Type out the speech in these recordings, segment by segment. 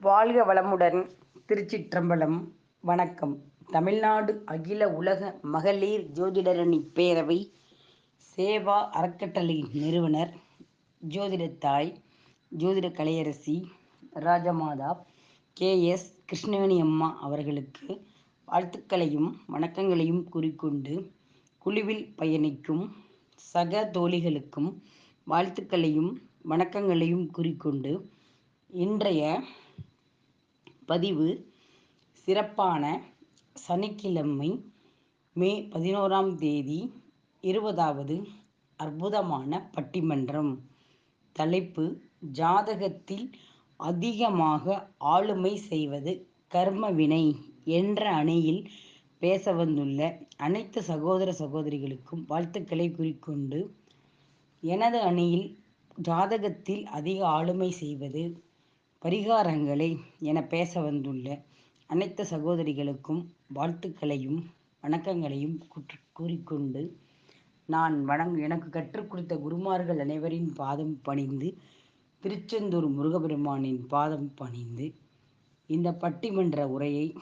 வாழ்க வளமுடன் திருச்சிற்றம்பலம். வணக்கம். தமிழ்நாடு அகில உலக மகளிர் ஜோதிடரணி பேரவை சேவா அறக்கட்டளை நிறுவனர் ஜோதிடத்தாய் ஜோதிட கலையரசி ராஜமாதா கே. எஸ். கிருஷ்ணவேணி அம்மா அவர்களுக்கு வாழ்த்துக்களையும் வணக்கங்களையும் கூறிக்கொண்டு குழுவில் பயணிக்கும் சக தோழிகளுக்கும் வாழ்த்துக்களையும் வணக்கங்களையும் கூறிக்கொண்டு இன்றைய பதிவு சிறப்பான சனிக்கிழமை மே பதினோராம் தேதி இருபதாவது அற்புதமான பட்டிமன்றம். தலைப்பு ஜாதகத்தில் அதிகமாக ஆளுமை செய்வது கர்மவினை என்ற அணியில் பேச வந்துள்ள அனைத்து சகோதர சகோதரிகளுக்கும் வாழ்த்துக்களை குறிக்கொண்டு எனது அணியில் ஜாதகத்தில் அதிக ஆளுமை செய்வது பரிகாரங்களை என பேச வந்துள்ள அனைத்து சகோதரிகளுக்கும் வாழ்த்துக்களையும் வணக்கங்களையும் கூறிக்கொண்டு நான் வணங் எனக்கு கற்றுக் கொடுத்த குருமார்கள் அனைவரின் பாதம் பணிந்து திருச்செந்தூர் முருகபெருமானின் பாதம் பணிந்து இந்த பட்டிமன்ற உரையை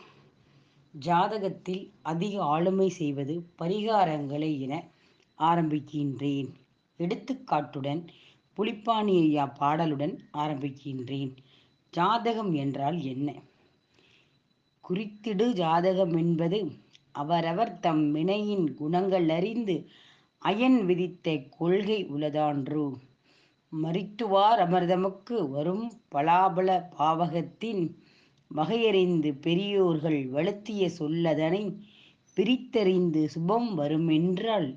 ஜாதகத்தில் அதிக ஆளுமை செய்வது பரிகாரங்களை என ஆரம்பிக்கின்றேன். எடுத்துக்காட்டுடன் புலிப்பாணி ஐயா பாடலுடன் ஆரம்பிக்கின்றேன். ஜாதகம் என்றால் என்ன? குறித்திடு ஜாதகம் என்பது அவரவர் தம் வினையின் குணங்கள் அறிந்து அயன் விதித்த கொள்கை உலதான்று மறித்துவார் அமர்தமுக்கு வரும் பலாபல பாவகத்தின் வகையறிந்து பெரியோர்கள் வளர்த்திய சொல்லதனை பிரித்தறிந்து சுபம் வருமென்றால்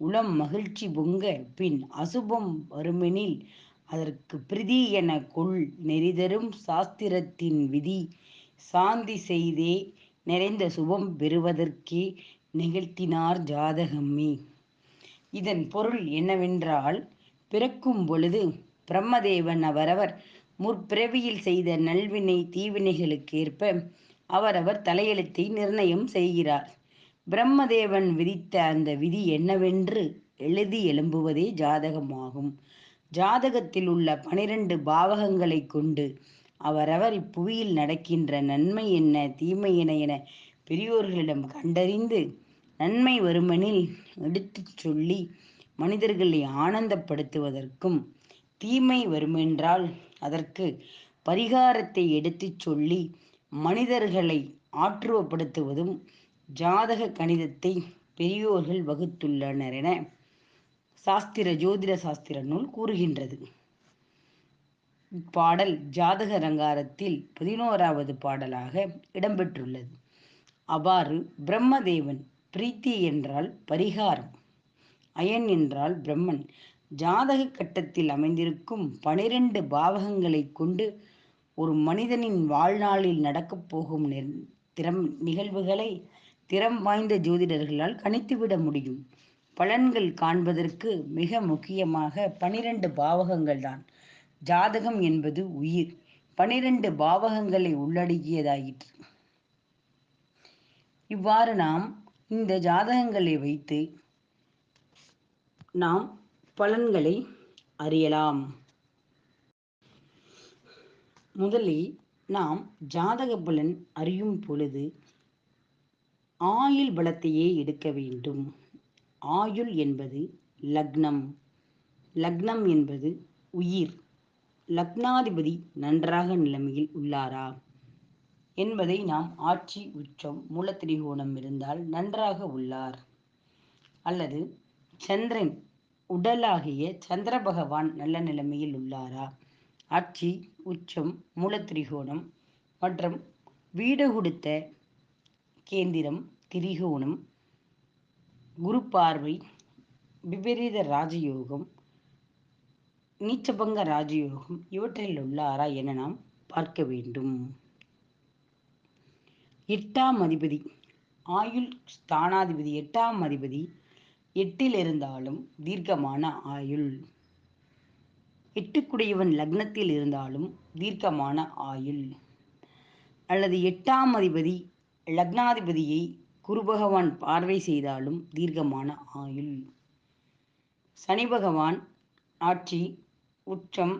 உளம் மகிழ்ச்சி பொங்க பின் அசுபம் வருமெனில் அதற்கு பிரிதி என கொள். நெறிதரும் சாஸ்திரத்தின் விதி. சாந்தி செய்தே நிறைந்த சுபம் பெறுவதற்கே நிகழ்த்தினார் ஜாதகமே. இதன் பொருள் என்னவென்றால் பிறக்கும் பொழுது பிரம்மதேவன் அவரவர் முற்பிறவியில் செய்த நல்வினை தீவினைகளுக்கேற்ப அவரவர் தலையெழுத்தை நிர்ணயம் செய்கிறார். பிரம்மதேவன் விதித்த அந்த விதி என்னவென்று எழுதி எழும்புவதே ஜாதகமாகும். ஜாதகத்தில் உள்ள பனிரெண்டு பாவகங்களை கொண்டு அவரவர் இப்புவியில் நடக்கின்ற நன்மை என்ன தீமை என என பெரியோர்களிடம் கண்டறிந்து நன்மை வருமெனில் எடுத்துச் சொல்லி மனிதர்களை ஆனந்தப்படுத்துவதற்கும் தீமை வருமென்றால் அதற்கு பரிகாரத்தை எடுத்துச் சொல்லி மனிதர்களை ஆற்றுவப்படுத்துவதும் ஜாதக கணிதத்தை பெரியோர்கள் வகுத்துள்ளனர் என சாஸ்திர ஜோதிட சாஸ்திர நூல் கூறுகின்றது. இப்பாடல் ஜாதக ரங்காரத்தில் பதினோராவது பாடலாக இடம்பெற்றுள்ளது. அவ்வாறு பிரம்மதேவன் பிரீத்தி என்றால் பரிகாரம் அயன் என்றால் பிரம்மன். ஜாதக கட்டத்தில் அமைந்திருக்கும் பனிரெண்டு பாவகங்களை கொண்டு ஒரு மனிதனின் வாழ்நாளில் நடக்கப் போகும் திறம் நிகழ்வுகளை திறம் வாய்ந்த ஜோதிடர்களால் கணித்துவிட முடியும். பலன்கள் காண்பதற்கு மிக முக்கியமாக பனிரெண்டு பாவகங்கள் தான் ஜாதகம் என்பது உயிர். பனிரெண்டு பாவகங்களை உள்ளடக்கியதாயிற்று. இவ்வாறு நாம் இந்த ஜாதகங்களை வைத்து நாம் பலன்களை அறியலாம். முதலில் நாம் ஜாதக பலன் அறியும் பொழுது ஆயுள் பலத்தையே எடுக்க வேண்டும். ஆயுள் என்பது லக்னம். லக்னம் என்பது உயிர். லக்னாதிபதி நன்றாக நிலைமையில் உள்ளாரா? என்பதை நாம் ஆட்சி உச்சம் மூலத்திரிகோணம் இருந்தால் நன்றாக உள்ளார். அல்லது சந்திரன் உடலாகிய சந்திர பகவான் நல்ல நிலைமையில் உள்ளாரா? ஆட்சி உச்சம் மூலத்திரிகோணம் மற்றும் வீடு கொடுத்த கேந்திரம் திரிகோணம் குரு பார்வை விபரீத ராஜயோகம் நீச்சபங்க ராஜயோகம் இவற்றில் உள்ளாரா என நாம் பார்க்க வேண்டும். எட்டாம் அதிபதி ஆயுள் ஸ்தானாதிபதி எட்டாம் அதிபதி எட்டில் இருந்தாலும் தீர்க்கமான ஆயுள். எட்டுக்குடையவன் லக்னத்தில் இருந்தாலும் தீர்க்கமான ஆயுள். அல்லது எட்டாம் அதிபதி லக்னாதிபதியை குரு பகவான் பார்வை செய்தாலும் தீர்க்கமான ஆயுள். சனி பகவான் ஆட்சி உச்சம்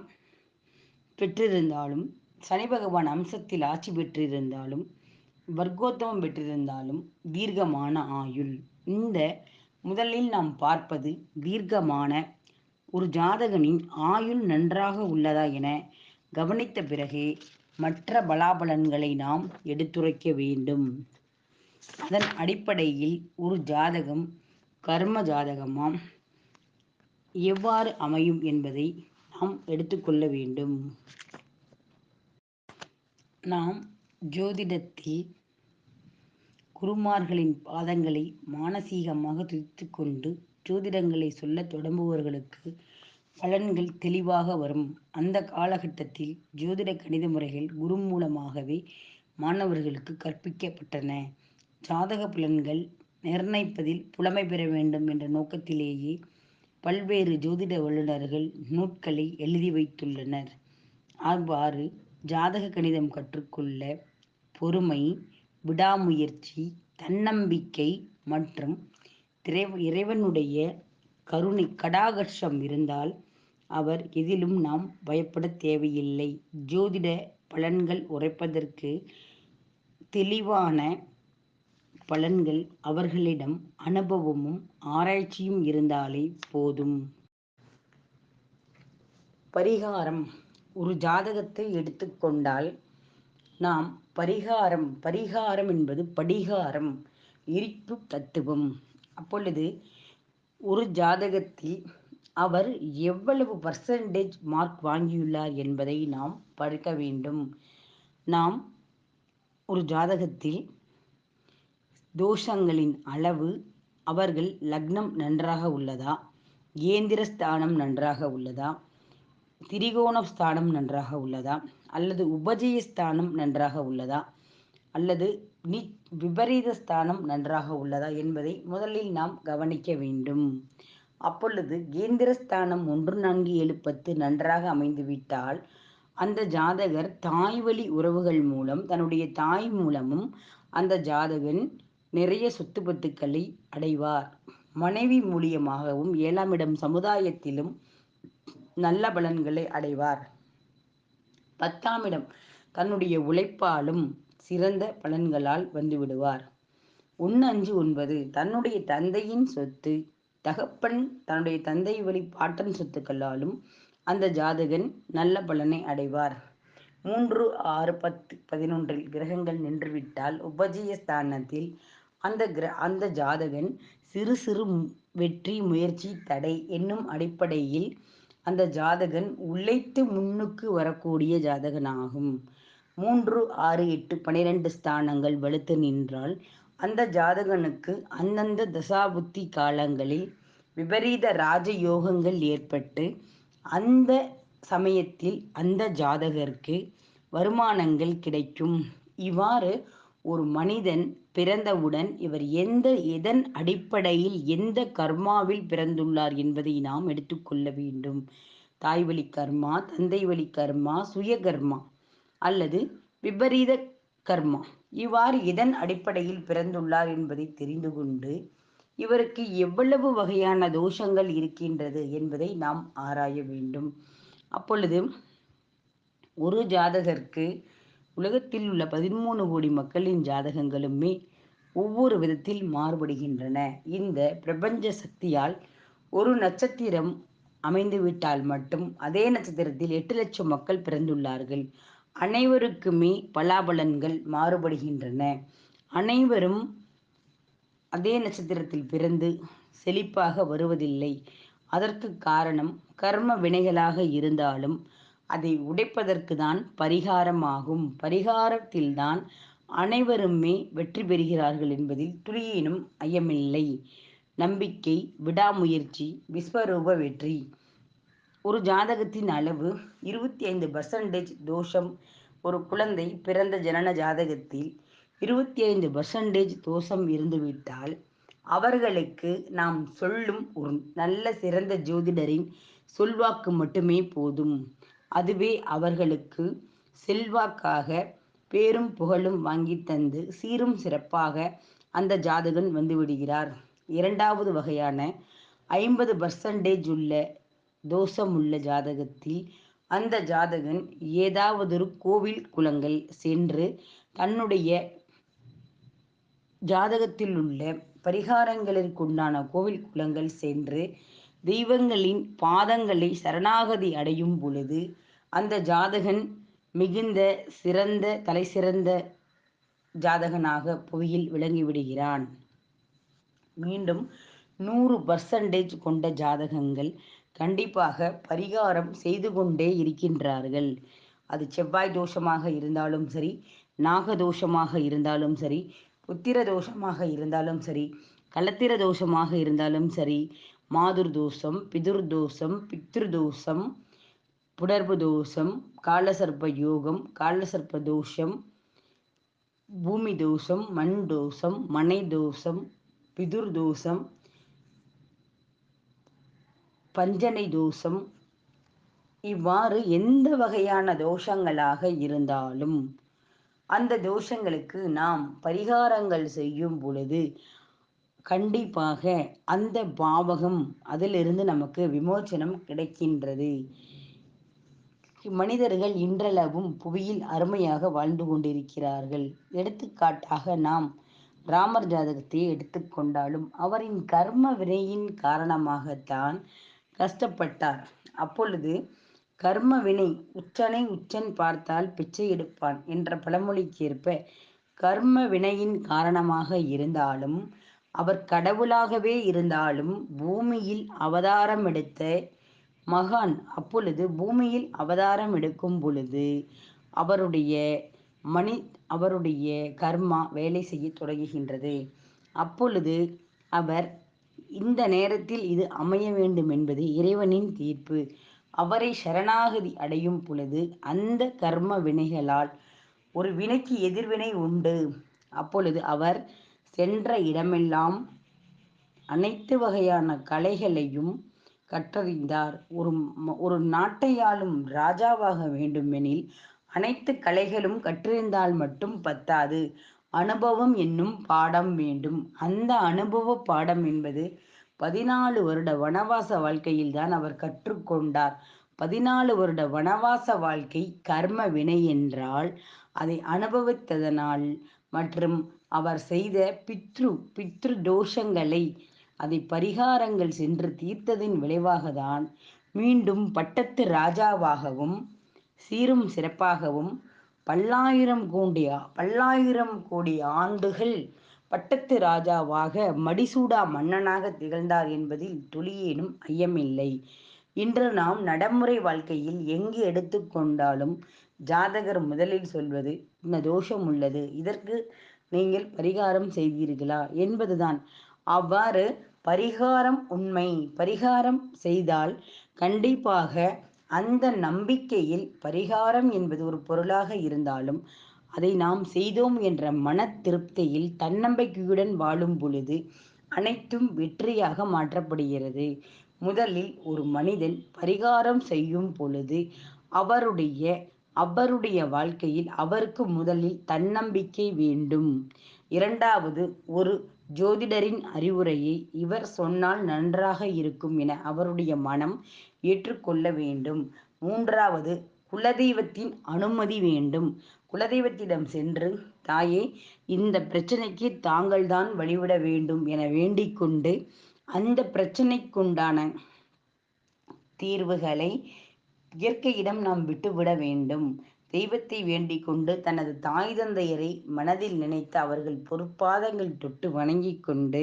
பெற்றிருந்தாலும் சனி பகவான் அம்சத்தில் ஆட்சி பெற்றிருந்தாலும் வர்க்கோத்தமம் பெற்றிருந்தாலும் தீர்க்கமான ஆயுள். இந்த முதலில் நாம் பார்ப்பது தீர்க்கமான ஒரு ஜாதகனின் ஆயுள் நன்றாக உள்ளதா என கவனித்த பிறகே மற்ற பலாபலன்களை நாம் எடுத்துரைக்க வேண்டும். அதன் அடிப்படையில் ஒரு ஜாதகம் கர்ம ஜாதகமாம். எவ்வாறு அமையும் என்பதை நாம் எடுத்துக்கொள்ள வேண்டும். நாம் ஜோதிடத்தில் குருமார்களின் பாதங்களை மானசீகமாக துதித்து கொண்டு ஜோதிடங்களை சொல்ல தொடங்குபவர்களுக்கு பலன்கள் தெளிவாக வரும். அந்த காலகட்டத்தில் ஜோதிட கணித முறைகள் குரு மூலமாகவே மாணவர்களுக்கு கற்பிக்கப்பட்டன. ஜாதக புலன்கள் நிர்ணயிப்பதில் புலமை பெற வேண்டும் என்ற நோக்கத்திலேயே பல்வேறு ஜோதிட வல்லுநர்கள் நூட்களை எழுதி வைத்துள்ளனர். அவ்வாறு ஜாதக கணிதம் கற்றுக்கொள்ள பொறுமை விடாமுயற்சி தன்னம்பிக்கை மற்றும் இறைவனுடைய கருணை கடாகர்ஷம் இருந்தால் அவர் எதிலும் நாம் பயப்பட தேவையில்லை. ஜோதிட பலன்கள் உரைப்பதற்கு தெளிவான பலன்கள் அவர்களிடம் அனுபவமும் ஆராய்ச்சியும் இருந்தாலே போதும். பரிகாரம். ஒரு ஜாதகத்தை எடுத்துக்கொண்டால் நாம் பரிகாரம் பரிகாரம் என்பது படிகாரம் இருப்பு தத்துவம். அப்பொழுது ஒரு ஜாதகத்தில் அவர் எவ்வளவு பர்சன்டேஜ் மார்க் வாங்கியுள்ளார் என்பதை நாம் படிக்க வேண்டும். நாம் ஒரு ஜாதகத்தில் தோஷங்களின் அளவு அவர்கள் லக்னம் நன்றாக உள்ளதா? கேந்திர ஸ்தானம் நன்றாக உள்ளதா? திரிகோண ஸ்தானம் நன்றாக உள்ளதா? அல்லது உபஜய ஸ்தானம் நன்றாக உள்ளதா? அல்லது நி விபரீத ஸ்தானம் நன்றாக உள்ளதா என்பதை முதலில் நாம் கவனிக்க வேண்டும். அப்பொழுது கேந்திரஸ்தானம் ஒன்று நான்கு ஏழு பத்து நன்றாக அமைந்துவிட்டால் அந்த ஜாதகர் தாய் வழி உறவுகள் மூலம் தன்னுடைய தாய் மூலமும் அந்த ஜாதகன் நிறைய சொத்து பத்துக்களை அடைவார். மனைவி மூலியமாகவும் ஏழாம் இடம் சமுதாயத்திலும் நல்ல பலன்களை அடைவார். பத்தாம் இடம் தன்னுடைய உழைப்பாலும் சிறந்த பலன்களால் வந்துவிடுவார் ஒன்று அஞ்சு ஒன்பது தன்னுடைய தந்தையின் சொத்து தகப்பன் தன்னுடைய தந்தை வழி பாட்டன் சொத்துக்களாலும் அந்த ஜாதகன் நல்ல பலனை அடைவார். மூன்று ஆறு பத்து பதினொன்றில் கிரகங்கள் நின்றுவிட்டால் உபஜய ஸ்தானத்தில் அந்த கிர அந்த ஜாதகன் சிறு சிறு வெற்றி முயற்சி தடை என்னும் அடிப்படையில் அந்த ஜாதகன் உழைத்து முன்னுக்கு வரக்கூடிய ஜாதகனாகும். மூன்று ஆறு எட்டு பனிரெண்டு ஸ்தானங்கள் வலுத்து நின்றால் அந்த ஜாதகனுக்கு அந்தந்த தசாபுத்தி காலங்களில் விபரீத ராஜயோகங்கள் ஏற்பட்டு அந்த சமயத்தில் அந்த ஜாதகருக்கு வருமானங்கள் கிடைக்கும். இவ்வாறு ஒரு மனிதன் பிறந்தவுடன் இவர் எந்த எதன் அடிப்படையில் எந்த கர்மாவில் பிறந்துள்ளார் என்பதை நாம் எடுத்துக்கொள்ள வேண்டும். தாய் வழி கர்மா தந்தை வழி கர்மா சுய கர்மா அல்லது விபரீத கர்மா. இவ்வாறு எதன் அடிப்படையில் பிறந்துள்ளார் என்பதை தெரிந்து கொண்டு இவருக்கு எவ்வளவு வகையான தோஷங்கள் இருக்கின்றது என்பதை நாம் ஆராய வேண்டும். அப்பொழுது ஒரு ஜாதகருக்கு உலகத்தில் உள்ள பதிமூணு கோடி மக்களின் ஜாதகங்களுமே ஒவ்வொரு விதத்தில் மாறுபடுகின்றன. இந்த பிரபஞ்ச சக்தியால் ஒரு நட்சத்திரம் அமைந்துவிட்டால் மட்டும் அதே நட்சத்திரத்தில் எட்டு லட்சம் மக்கள் பிறந்துள்ளார்கள். அனைவருக்குமே பலாபலன்கள் மாறுபடுகின்றன. அனைவரும் அதே நட்சத்திரத்தில் பிறந்து செழிப்பாக வருவதில்லை. அதற்கு காரணம் கர்ம வினைகளாக இருந்தாலும் அதை உடைப்பதற்கு தான் பரிகாரமாகும். பரிகாரத்தில்தான் அனைவருமே வெற்றி பெறுகிறார்கள் என்பதில் துளியினும் ஐயமில்லை. நம்பிக்கை விடாமுயற்சி விஸ்வரூப வெற்றி. ஒரு ஜாதகத்தின் அளவு இருபத்தி ஐந்து பர்சன்டேஜ் தோஷம். ஒரு குழந்தை பிறந்த ஜனன ஜாதகத்தில் இருபத்தி ஐந்து பர்சன்டேஜ் தோஷம் இருந்துவிட்டால் அவர்களுக்கு நாம் சொல்லும் ஒரு நல்ல சிறந்த ஜோதிடரின் சொல்வாக்கு மட்டுமே போதும். அதுவே அவர்களுக்கு செல்வாக்காக பேரும் புகழும் வாங்கி தந்து சீரும் சிறப்பாக அந்த ஜாதகன் வந்துவிடுகிறார் இரண்டாவது வகையான ஐம்பது பர்சன்டேஜ் உள்ள தோஷம் உள்ள ஜாதகத்தில் அந்த ஜாதகன் ஏதாவதொரு கோவில் குளங்கள் சென்று தன்னுடைய ஜாதகத்தில் உள்ள பரிகாரங்களிற்குண்டான கோவில் குளங்கள் சென்று தெய்வங்களின் பாதங்களை சரணாகதி அடையும் பொழுது அந்த ஜாதகன் மிகுந்த சிறந்த தலை சிறந்த ஜாதகனாக புவியில் விளங்கிவிடுகிறான் மீண்டும் நூறு பர்சன்டேஜ் கொண்ட ஜாதகங்கள் கண்டிப்பாக பரிகாரம் செய்து கொண்டே இருக்கின்றார்கள். அது செவ்வாய் தோஷமாக இருந்தாலும் சரி நாக தோஷமாக இருந்தாலும் சரி புத்திர தோஷமாக இருந்தாலும் சரி கலத்திர தோஷமாக இருந்தாலும் சரி மாதுர்தோஷம் பிதுர்தோஷம் பித்ருதோஷம் புடர்பு தோஷம் காலசர்ப்ப யோகம் காலசர்ப்ப தோஷம் பூமி தோஷம் மண் தோஷம் மனை தோஷம் பிதுர் தோஷம் பஞ்சனை தோஷம் இவ்வாறு எந்த வகையான தோஷங்களாக இருந்தாலும் அந்த தோஷங்களுக்கு நாம் பரிகாரங்கள் செய்யும் பொழுது கண்டிப்பாக அந்த பாவகம் அதிலிருந்து நமக்கு விமோச்சனம் கிடைக்கின்றது. மனிதர்கள் இன்றளவும் புவியில் அருமையாக வாழ்ந்து கொண்டிருக்கிறார்கள். எடுத்துக்காட்டாக நாம் ராமர் ஜாதகத்தை எடுத்துக்கொண்டாலும் அவரின் கர்ம வினையின் காரணமாகத்தான் கஷ்டப்பட்டார். அப்பொழுது கர்ம வினை உச்சனை உச்சன் பார்த்தால் பிச்சை எடுப்பான் என்ற பழமொழிக்கேற்ப கர்ம வினையின் காரணமாக இருந்தாலும் அவர் கடவுளாகவே இருந்தாலும் பூமியில் அவதாரம் எடுத்த மகான் அப்பொழுது பூமியில் அவதாரம் எடுக்கும் பொழுது அவருடைய மணி அவருடைய கர்மா வேலை செய்ய தொடங்குகின்றது. அப்பொழுது அவர் இந்த நேரத்தில் இது அமைய வேண்டும் என்பது இறைவனின் தீர்ப்பு. அவரை சரணாகதி அடையும் பொழுது அந்த கர்ம வினைகளால் ஒரு வினைக்கு எதிர்வினை உண்டு. அப்பொழுது அவர் சென்ற இடமெல்லாம் அனைத்து வகையான கலைகளையும் கற்றறிந்தார். ஒரு ஒரு நாட்டை ஆளும் ராஜாவாக வேண்டுமெனில் அனைத்து கலைகளும் கற்றிருந்தால் மட்டும் பத்தாது. அனுபவம் என்னும் பாடம் வேண்டும். அந்த அனுபவ பாடம் என்பது பதினாலு வருட வனவாச வாழ்க்கையில்தான் அவர் கற்றுக்கொண்டார். பதினாலு வருட வனவாச வாழ்க்கை கர்ம வினை என்றால் அதை அனுபவித்ததனால் மற்றும் அவர் செய்த பித்ரு பித்ரு தோஷங்களை அதை பரிகாரங்கள் சென்று தீர்த்ததின் விளைவாகத்தான் மீண்டும் பட்டத்து ராஜாவாகவும் சீரும் சிறப்பாகவும் பல்லாயிரம் கோடி பல்லாயிரம் கோடி ஆண்டுகள் பட்டத்து ராஜாவாக மடிசூடா மன்னனாக திகழ்ந்தார் என்பதில் துளியேனும் ஐயமில்லை. இன்று நாம் நடைமுறை வாழ்க்கையில் எங்கு எடுத்துக்கொண்டாலும் ஜாதகர் முதலில் சொல்வது இந்த தோஷம் உள்ளது. இதற்கு நீங்கள் பரிகாரம் செய்தீர்களா? என்பதுதான். அவ்வாறு பரிகாரம் உண்மை. பரிகாரம் செய்தால் கண்டிப்பாக அந்த நம்பிக்கையில் பரிகாரம் என்பது ஒரு பொருளாக இருந்தாலும் அதை நாம் செய்தோம் என்ற மன திருப்தியில் தன்னம்பிக்கையுடன் வாழும் பொழுது அனைத்தும் வெற்றியாக மாற்றப்படுகிறது. முதலில் ஒரு மனிதன் பரிகாரம் செய்யும் பொழுது அவருடைய அவருடைய வாழ்க்கையில் அவருக்கு முதலில் தன்னம்பிக்கை வேண்டும். இரண்டாவது ஒரு ஜோதிடரின் அறிவுரையை இவர் சொன்னால் நன்றாக இருக்கும் என அவருடைய மனம் ஏற்றுக்கொள்ள வேண்டும். மூன்றாவது குலதெய்வத்தின் அனுமதி வேண்டும். குலதெய்வத்திடம் சென்று தாயே இந்த பிரச்சனைக்கு தாங்கள்தான் வழிவிட வேண்டும் என வேண்டிக் கொண்டு அந்த பிரச்சனைக்குண்டான தீர்வுகளை இயற்கையிடம் நாம் விட்டுவிட வேண்டும். தெய்வத்தை வேண்டிக் கொண்டு தனது தாய் தந்தையரை மனதில் நினைத்து அவர்கள் பொறுப்பாதங்கள் தொட்டு வணங்கி கொண்டு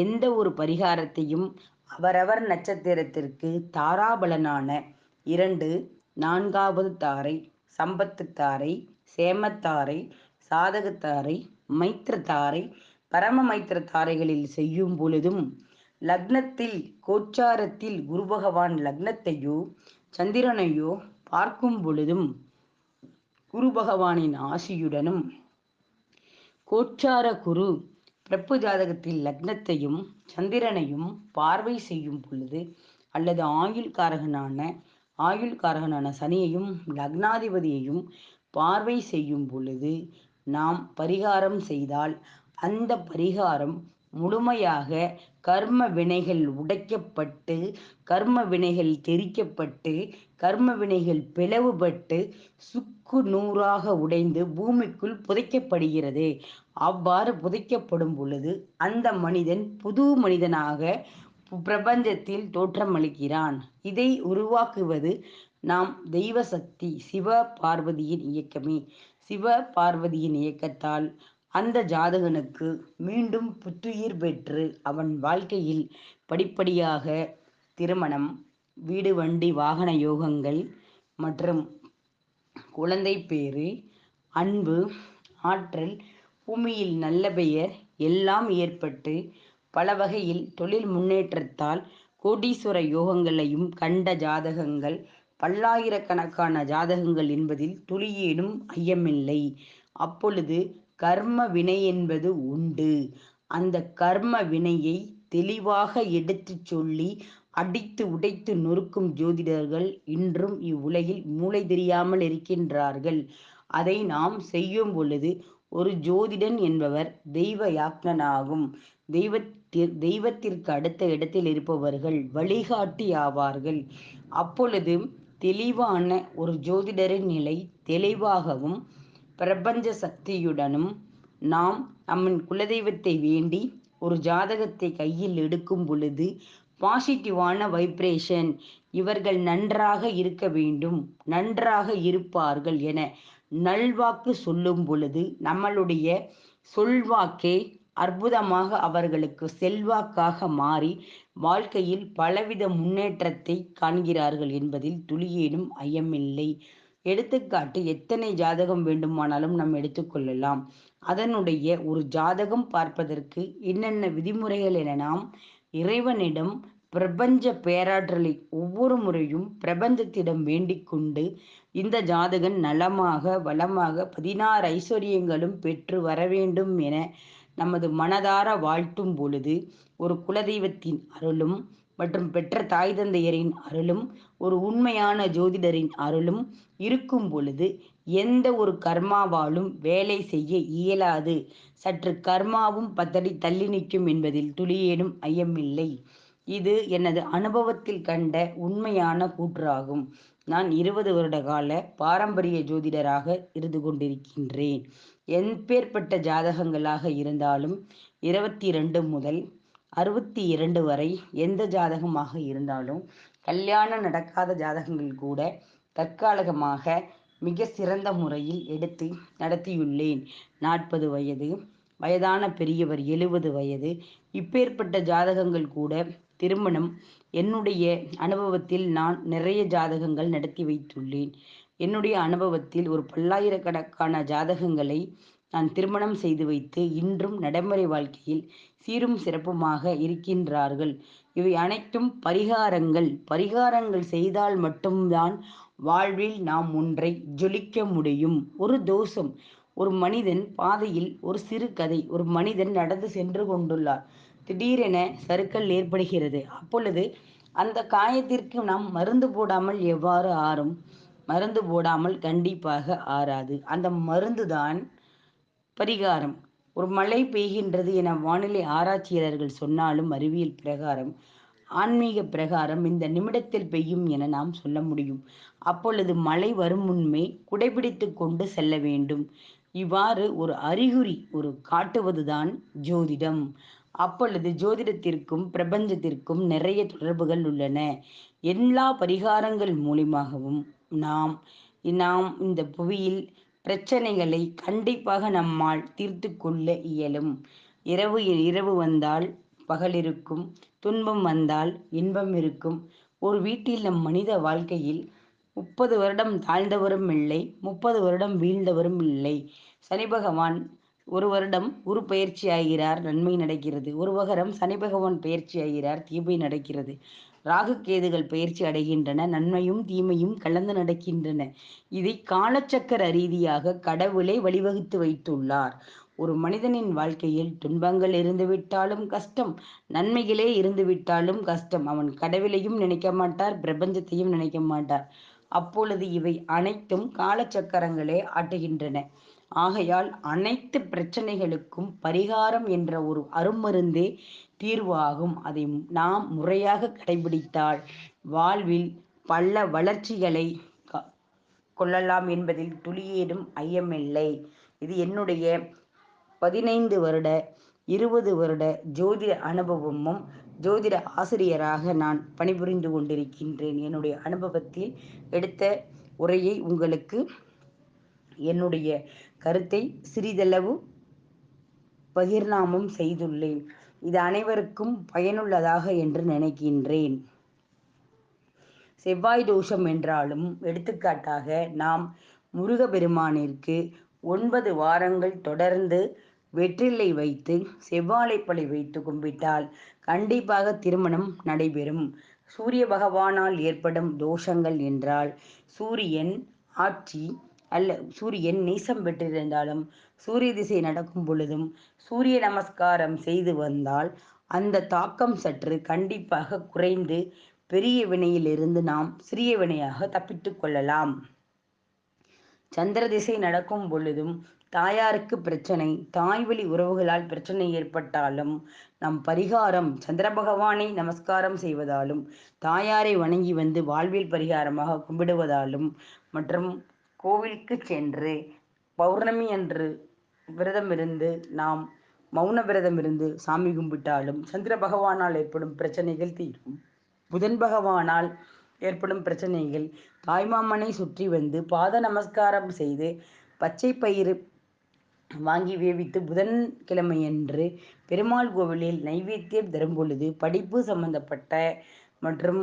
எந்த ஒரு பரிகாரத்தையும் அவரவர் நட்சத்திரத்திற்கு தாராபலனான இரண்டு நான்காவது தாரை சம்பத்துத்தாரை சேமத்தாரை சாதகத்தாரை மைத்திரத்தாரை பரம மைத்திர தாரைகளில் செய்யும் பொழுதும் லக்னத்தில் கோச்சாரத்தில் குரு பகவான் லக்னத்தையோ சந்திரனையோ பார்க்கும் பொழுதும் குரு பகவானின் ஆசியுடனும் கோச்சார குரு பிரப்பு ஜாதகத்தில் லக்னத்தையும் சந்திரனையும் பார்வை செய்யும் பொழுது அல்லது ஆயுள் காரகனான ஆயுள் காரகனான சனியையும் லக்னாதிபதியையும் பார்வை செய்யும் பொழுது நாம் பரிகாரம் செய்தால் அந்த பரிகாரம் முழுமையாக கர்ம வினைகள் உடைக்கப்பட்டு கர்ம வினைகள் தெரிக்கப்பட்டு கர்ம வினைகள் பிளவுபட்டு சுக்கு நூறாக உடைந்து பூமிக்குள் புதைக்கப்படுகிறது. அவ்வாறு புதைக்கப்படும் பொழுது அந்த மனிதன் புது மனிதனாக பிரபஞ்சத்தில் தோற்றமளிக்கிறான். இதை உருவாக்குவது நாம் தெய்வ சக்தி சிவ பார்வதியின் இயக்கமே. சிவ பார்வதியின் இயக்கத்தால் அந்த ஜாதகனுக்கு மீண்டும் புத்துயிர் பெற்று அவன் வாழ்க்கையில் படிப்படியாக திருமணம் வீடு வண்டி வாகன யோகங்கள் மற்றும் குழந்தை பேறு அன்பு ஆற்றல் பூமியில் நல்ல பெயர் எல்லாம் ஏற்பட்டு பல வகையில் தொழில் முன்னேற்றத்தால் கோடீஸ்வர யோகங்களையும் கண்ட ஜாதகங்கள் பல்லாயிரக்கணக்கான ஜாதகங்கள் என்பதில் துளியேனும் ஐயமில்லை. அப்பொழுது கர்ம வினை என்பது உண்டு. அந்த கர்ம வினையை தெளிவாக எடுத்துச் சொல்லி அடித்து உடைத்து நொறுக்கும் ஜோதிடர்கள் இன்றும் இவ்வுலகில் மூளை தெரியாமல் இருக்கின்றார்கள். அதை நாம் செய்யும் பொழுது ஒரு ஜோதிடன் என்பவர் தெய்வ யாக்னனாகும் தெய்வத்திற் தெய்வத்திற்கு அடுத்த இடத்தில் இருப்பவர்கள் வழிகாட்டி ஆவார்கள். அப்பொழுது தெளிவான ஒரு ஜோதிடரின் நிலை தெளிவாகவும் பிரபஞ்ச சக்தியுடனும் நாம் நம்மின் குலதெய்வத்தை வேண்டி ஒரு ஜாதகத்தை கையில் எடுக்கும் பொழுது பாசிட்டிவான வைப்ரேஷன் இவர்கள் நன்றாக இருக்க வேண்டும் நன்றாக இருப்பார்கள் என நல்வாக்கு சொல்லும் பொழுது நம்மளுடைய சொல்வாக்கே அற்புதமாக அவர்களுக்கு செல்வாக்காக மாறி வாழ்க்கையில் பலவித முன்னேற்றத்தை காண்கிறார்கள் என்பதில் துளியேனும் ஐயமில்லை. எடுத்துக்காட்டு எத்தனை ஜாதகம் வேண்டுமானாலும் நாம் எடுத்துக்கொள்ளலாம் அதனுடைய ஒரு ஜாதகம் பார்ப்பதற்கு என்னென்ன விதிமுறைகள் என நாம் இறைவனிடம் பிரபஞ்ச பேராற்றலை ஒவ்வொரு முறையும் பிரபஞ்சத்திடம் வேண்டிக்கொண்டு இந்த ஜாதகன் நலமாக வளமாக பதினாறு ஐஸ்வர்யங்களும் பெற்று வர வேண்டும் என நமது மனதார வாழ்த்தும் பொழுது ஒரு குலதெய்வத்தின் அருளும் மற்றும் பெற்ற தாய் தந்தையரின் அருளும் ஒரு உண்மையான ஜோதிடரின் அருளும் இருக்கும் பொழுது எந்த ஒரு கர்மாவாலும் வேலை செய்ய இயலாது. சற்று கர்மாவும் பத்தடி தள்ளி நிற்கும் என்பதில் துளியேனும் ஐயமில்லை. இது எனது அனுபவத்தில் கண்ட உண்மையான கூற்றாகும். நான் இருபது வருட கால பாரம்பரிய ஜோதிடராக இருந்து கொண்டிருக்கின்றேன். எப்பேற்பட்ட ஜாதகங்களாக இருந்தாலும் இருபத்தி இரண்டு முதல் அறுபத்தி இரண்டு வரை எந்த ஜாதகமாக இருந்தாலும் கல்யாணம் நடக்காத ஜாதகங்கள் கூட தற்காலிகமாக மிக சிறந்த முறையில் எடுத்து நடத்தியுள்ளேன். நாற்பது வயது வயதான பெரியவர் எழுபது வயது இப்பேற்பட்ட ஜாதகங்கள் கூட திருமணம். என்னுடைய அனுபவத்தில் நான் நிறைய ஜாதகங்கள் நடத்தி வைத்துள்ளேன். என்னுடைய அனுபவத்தில் ஒரு பல்லாயிரக்கணக்கான ஜாதகங்களை நான் திருமணம் செய்து வைத்து இன்றும் நடைமுறை வாழ்க்கையில் சீரும் சிறப்புமாக இருக்கின்றார்கள். இவை அனைத்தும் பரிகாரங்கள். பரிகாரங்கள் செய்தால் மட்டும்தான் வாழ்வில் நாம் ஒன்றை ஜொலிக்க முடியும். ஒரு தோஷம் ஒரு மனிதன் பாதையில் ஒரு சிறு கதை ஒரு மனிதன் நடந்து சென்று கொண்டுள்ளார். திடீரென சறுக்கல் ஏற்படுகிறது. அப்பொழுது அந்த காயத்திற்கு நாம் மருந்து போடாமல் எவ்வாறு ஆறும்? மருந்து போடாமல் கண்டிப்பாக ஆறாது. அந்த மருந்து தான் பரிகாரம். ஒரு மழை பெய்கின்றது என வானிலை ஆராய்ச்சியாளர்கள் சொன்னாலும் அறிவியல் பிரகாரம் ஆன்மீக பிரகாரம் இந்த நிமிடத்தில் பெய்யும் என நாம் சொல்ல முடியும். அப்பொழுது மழை வரும் முன்பே குடைபிடித்து கொண்டு செல்ல வேண்டும். இவ்வாறு ஒரு அறிகுறி ஒரு காட்டுவதுதான் ஜோதிடம். அப்பொழுது ஜோதிடத்திற்கும் பிரபஞ்சத்திற்கும் நிறைய தொடர்புகள் உள்ளன. எல்லா பரிகாரங்கள் மூலியமாகவும் நாம் நாம் இந்த புவியில் பிரச்சனைகளை கண்டிப்பாக நம்மால் தீர்த்து கொள்ள இயலும். இரவு இரவு வந்தால் பகல் இருக்கும் துன்பம் வந்தால் இன்பம் இருக்கும். ஒரு வீட்டில் நம் மனித வாழ்க்கையில் முப்பது வருடம் தாழ்ந்தவரும் இல்லை முப்பது வருடம் வீழ்ந்தவரும் இல்லை. சனி பகவான் ஒரு வருடம் குரு பயிற்சி ஆகிறார் நன்மை நடக்கிறது. ஒரு வகரம் சனி பகவான் பயிற்சி ஆகிறார் தீமை நடக்கிறது. ராகு கேதுகள் பயிற்சி அடைகின்றன நன்மையும் தீமையும் கலந்து நடக்கின்றன. இதை காலச்சக்கர ரீதியாக கடவுளை வழிவகுத்து வைத்துள்ளார். ஒரு மனிதனின் வாழ்க்கையில் துன்பங்கள் இருந்துவிட்டாலும் கஷ்டம் நன்மைகளே இருந்துவிட்டாலும் கஷ்டம். அவன் கடவுளையும் நினைக்க மாட்டார் பிரபஞ்சத்தையும் நினைக்க மாட்டார். அப்பொழுது இவை அனைத்தும் காலச்சக்கரங்களே ஆட்டுகின்றன. ஆகையால் அனைத்து பிரச்சனைகளுக்கும் பரிகாரம் என்ற ஒரு அருமருந்தே தீர்வாகும். அதை நாம் முறையாக கடைபிடித்தால் வாழ்வில் பல வளர்ச்சிகளை கொள்ளலாம் என்பதில் துளியேடும் ஐயமில்லை. இது என்னுடைய பதினைந்து வருட இருபது வருட ஜோதிட அனுபவமும் ஜோதிட ஆசிரியராக நான் பணிபுரிந்து கொண்டிருக்கின்றேன். என்னுடைய அனுபவத்தில் எடுத்த உரையை உங்களுக்கு என்னுடைய கருத்தை சிறிதளவு பகிர்நாமம் செய்துள்ளேன். இது அனைவருக்கும் பயனுள்ளதாக என்று நினைக்கின்றேன். செவ்வாய் தோஷம் என்றாலும் எடுத்துக்காட்டாக நாம் முருகப்பெருமானிற்கு ஒன்பது வாரங்கள் தொடர்ந்து வெற்றிலை வைத்து செவ்வாழைப்பழை வைத்து கும்பிட்டால் கண்டிப்பாக திருமணம் நடைபெறும். சூரிய பகவானால் ஏற்படும் தோஷங்கள் என்றால் சூரியன் ஆட்சி அல்ல. சூரியன் நீசம் பெற்றிருந்தாலும் சூரிய திசை நடக்கும் பொழுதும் சூரிய நமஸ்காரம் செய்து வந்தால் அந்த தாக்கம் சற்று கண்டிப்பாக குறைந்து பெரிய வினையிலிருந்து நாம் சிறிய வினையாக தப்பித்து கொள்ளலாம். சந்திர திசை நடக்கும் பொழுதும் தாயாருக்கு பிரச்சனை தாய்வழி உறவுகளால் பிரச்சனை ஏற்பட்டாலும் நம் பரிகாரம் சந்திர பகவானை நமஸ்காரம் செய்வதாலும் தாயாரை வணங்கி வந்து வாழ்வியல் பரிகாரமாக கும்பிடுவதாலும் மற்றும் கோவிலுக்கு சென்று பௌர்ணமி அன்று விரதம் இருந்து நாம் மௌன விரதம் இருந்து சாமி கும்பிட்டாலும் சந்திர பகவானால் ஏற்படும் பிரச்சனைகள் தீரும். புதன் பகவானால் ஏற்படும் பிரச்சனைகள் தாய்மாமனை சுற்றி வந்து பாத நமஸ்காரம் செய்து பச்சை பயிறு வாங்கி வேவித்து புதன்கிழமையன்று பெருமாள் கோவிலில் நைவேத்தியம் தரும் பொழுது படிப்பு சம்பந்தப்பட்ட மற்றும்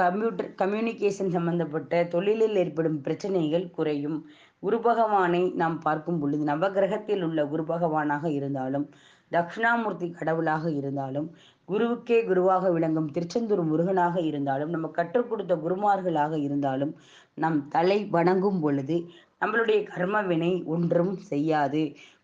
கம்ப்யூட்டர் கம்யூனிகேஷன் சம்பந்தப்பட்ட தொழிலில் ஏற்படும் பிரச்சனைகள் குறையும். குரு பகவானை நாம் பார்க்கும் பொழுது நவகிரகத்தில் உள்ள குரு பகவானாக இருந்தாலும் தக்ஷணாமூர்த்தி கடவுளாக இருந்தாலும் குருவுக்கே குருவாக விளங்கும் திருச்செந்தூர் முருகனாக இருந்தாலும் நம்ம கற்றுக் கொடுத்த குருமார்களாக இருந்தாலும் நம் தலை வணங்கும் பொழுது நம்மளுடைய கர்மவினை ஒன்றும் செய்யாது.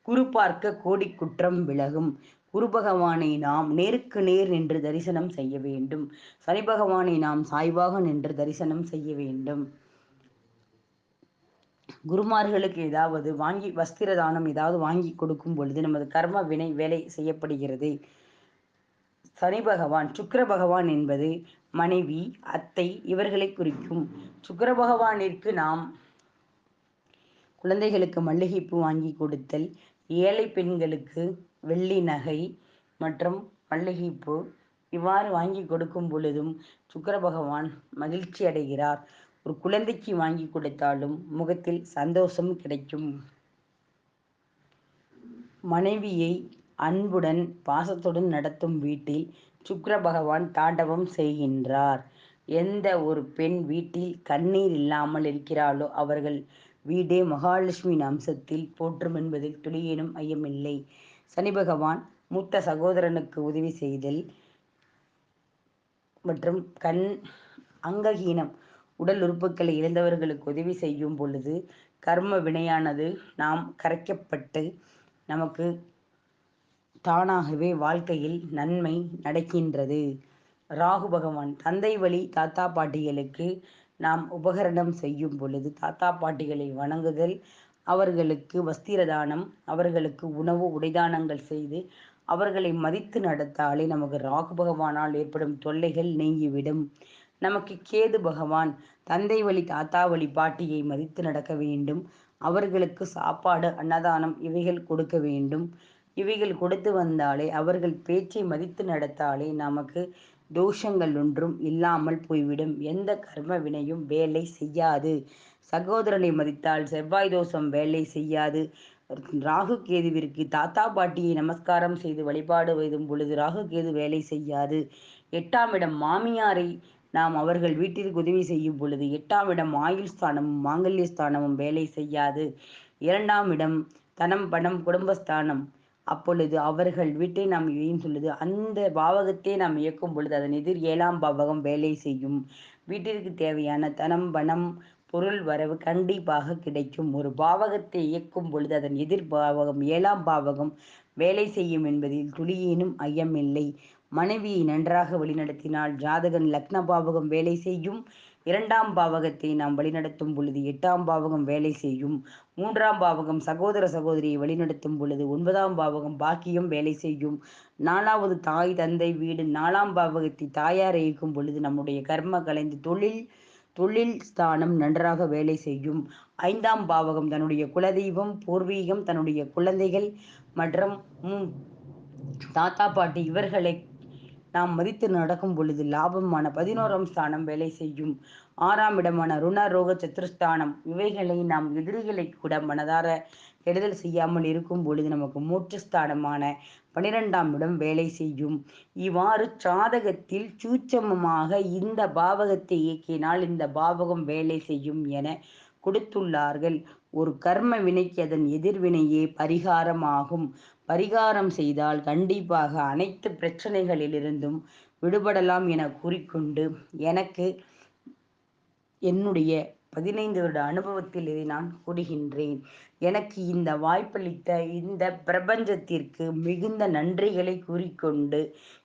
குரு பார்க்க கோடி குற்றம் விலகும். குரு பகவானை நாம் நேருக்கு நேர் நின்று தரிசனம் செய்ய வேண்டும். சனி பகவானை நாம் சாய்வாக நின்று தரிசனம் செய்ய வேண்டும். குருமார்களுக்கு ஏதாவது வாங்கி வஸ்திர தானம் ஏதாவது வாங்கி கொடுக்கும் பொழுது நமது கர்ம வினை வேலை செய்யப்படுகிறது. சனி பகவான் சுக்கர பகவான் என்பது மனைவி அத்தை இவர்களை குறிக்கும். சுக்கர பகவானிற்கு நாம் குழந்தைகளுக்கு மல்லிகைப்பூ வாங்கி கொடுத்தல் ஏழை பெண்களுக்கு வெள்ளி நகை மற்றும் மல்லிகைப்பூ இவ்வாறு வாங்கி கொடுக்கும் பொழுதும் சுக்கர பகவான் மகிழ்ச்சி அடைகிறார். ஒரு குழந்தைக்கு வாங்கி கொடுத்தாலும் முகத்தில் சந்தோஷம் கிடைக்கும். மனைவியை அன்புடன் பாசத்துடன் நடத்தும் வீட்டில் சுக்கர பகவான் தாண்டவம் செய்கின்றார். எந்த ஒரு பெண் வீட்டில் கண்ணீர் இல்லாமல் இருக்கிறாளோ அவர்கள் வீடே மகாலட்சுமி அம்சத்தில் போற்றும் என்பதில் துளியேனும் ஐயமில்லை. சனி பகவான் மூத்த சகோதரனுக்கு உதவி செய்தல் மற்றும் கண் அங்ககீனம் உடல் உறுப்புகளை இழந்தவர்களுக்கு உதவி செய்யும் பொழுது கர்ம வினையானது நாம் கரைக்கப்பட்டு நமக்கு தானாகவே வாழ்க்கையில் நன்மை நடக்கின்றது. ராகு பகவான் தந்தை வழி தாத்தா பாட்டிகளுக்கு நாம் உபகரணம் செய்யும் பொழுது தாத்தா பாட்டிகளை வணங்குதல் அவர்களுக்கு வஸ்திர தானம் அவர்களுக்கு உணவு உடைதானங்கள் செய்து அவர்களை மதித்து நடத்தாலே நமக்கு ராகு பகவானால் ஏற்படும் தொல்லைகள் நீங்கிவிடும். நமக்கு கேது பகவான் தந்தை வழி தாத்தா வழி பாட்டியை மதித்து நடக்க வேண்டும். அவர்களுக்கு சாப்பாடு அன்னதானம் இவைகள் கொடுக்க வேண்டும். இவைகள் கொடுத்து வந்தாலே அவர்கள் பேச்சை மதித்து நடத்தாலே நமக்கு தோஷங்கள் ஒன்றும் இல்லாமல் போய்விடும். எந்த கர்ம வினையும் வேலை செய்யாது. சகோதரனை மதித்தால் செவ்வாய் தோஷம் வேலை செய்யாது. ராகு கேதுவிற்கு தாத்தா பாட்டியை நமஸ்காரம் செய்து வழிபாடு வைதும் பொழுது ராகு கேது வேலை செய்யாது. எட்டாம் இடம் மாமியாரை நாம் அவர்கள் வீட்டிற்கு உதவி செய்யும் பொழுது எட்டாம் இடம் ஆயுள் ஸ்தானமும் மாங்கல்ய ஸ்தானமும் வேலை செய்யாது. இரண்டாம் இடம் தனம் பணம் குடும்பஸ்தானம் அப்பொழுது அவர்கள் வீட்டை நாம் இதையும் சொல்லுது அந்த பாவகத்தை நாம் இயக்கும் பொழுது அதன் எதிர் ஏழாம் பாவகம் வேலை செய்யும். வீட்டிற்கு தேவையான தனம் பணம் பொருள் வரவு கண்டிப்பாக கிடைக்கும். ஒரு பாவகத்தை இயக்கும் பொழுது அதன் எதிர் பாவகம் ஏழாம் பாவகம் வேலை செய்யும் என்பதில் துளியேனும் ஐயமில்லை மனைவியை நன்றாக வழிநடத்தினால் ஜாதகன் லக்ன பாவகம் வேலை செய்யும். இரண்டாம் பாவகத்தை நாம் வழிநடத்தும் பொழுது எட்டாம் பாவகம் வேலை செய்யும். மூன்றாம் பாவகம் சகோதர சகோதரியை வழிநடத்தும் பொழுது ஒன்பதாம் பாவகம் பாக்கியம் வேலை செய்யும். நாலாவது தாய் தந்தை வீடு நாலாம் பாவகத்தை தாயார் இயக்கும் பொழுது நம்முடைய கர்ம கலைந்து தொழில் தொழில் ஸ்தானம் நன்றாக வேலை செய்யும். ஐந்தாம் பாவகம் தன்னுடைய குலதெய்வம் பூர்வீகம் தன்னுடைய குழந்தைகள் மற்றும் தாத்தா பாட்டி இவர்களை நாம் மதித்து நடக்கும் பொழுது லாபமான பதினோராம் ஸ்தானம் வேலை செய்யும். ஆறாம் இடமான ருண ரோக சத்துருஸ்தானம் இவைகளை நாம் எதிரிகளை கூட மனதார கெடுதல் செய்யாமல் இருக்கும் பொழுது நமக்கு மூச்சுஸ்தானமான பனிரெண்டாம் இடம் வேலை செய்யும். இவ்வாறு சாதகத்தில் சூட்சமமாக இந்த பாவகத்தை இயக்கினால் இந்த பாவகம் வேலை செய்யும் என கொடுத்துள்ளார்கள். ஒரு கர்ம வினைக்கு அதன் எதிர்வினையே பரிகாரமாகும். பரிகாரம் செய்தால் கண்டிப்பாக அனைத்து பிரச்சனைகளிலிருந்தும் விடுபடலாம் என கூறிக்கொண்டு எனக்கு என்னுடைய பதினைந்து வருட அனுபவத்தில் இதை நான் கூறுகின்றேன். எனக்கு இந்த வாய்ப்பளித்த இந்த பிரபஞ்சத்திற்கு மிகுந்த நன்றிகளை கூறிக்கொண்டு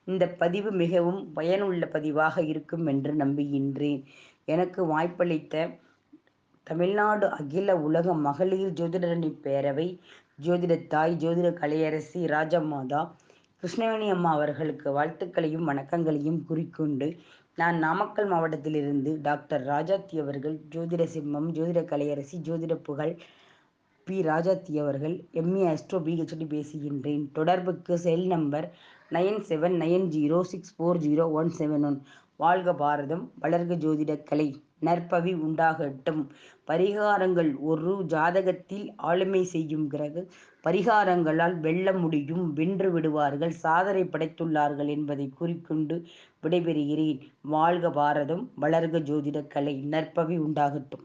இந்த பதிவு மிகவும் பயனுள்ள பதிவாக இருக்கும் என்று நம்புகின்றேன். எனக்கு வாய்ப்பளித்த தமிழ்நாடு அகில உலக மகளிர் ஜோதிடரணி பேரவை ஜோதிட தாய் ஜோதிட கலையரசி ராஜமாதா கிருஷ்ணவேணி அம்மா அவர்களுக்கு வாழ்த்துக்களையும் வணக்கங்களையும் குறிக்கொண்டு நான் நாமக்கல் மாவட்டத்திலிருந்து டாக்டர் ராஜாத்தி அவர்கள் ஜோதிட சிம்மம் ஜோதிட கலையரசி ஜோதிட புகழ் பி. ராஜாத்தி அவர்கள் எம்ஏ அஸ்ட்ரோ பிஹெச்டி பேசுகின்றேன். தொடர்புக்கு cell number nine seven nine zero six four zero one seven one. வாழ்க பாரதம் வளர்க ஜோதிட கலை. நற்பவி உண்டாகட்டும். பரிகாரங்கள் ஒரு ஜாதகத்தில் ஆளுமை செய்யும் கிரக பரிகாரங்களால் வெல்ல முடியும். வென்று விடுவார்கள். சாதனை படைத்துள்ளார்கள் என்பதை குறிக்கொண்டு விடைபெறுகிறேன். வாழ்க பாரதம் வளர்க ஜோதிடக்கலை நற்பவி உண்டாகட்டும்.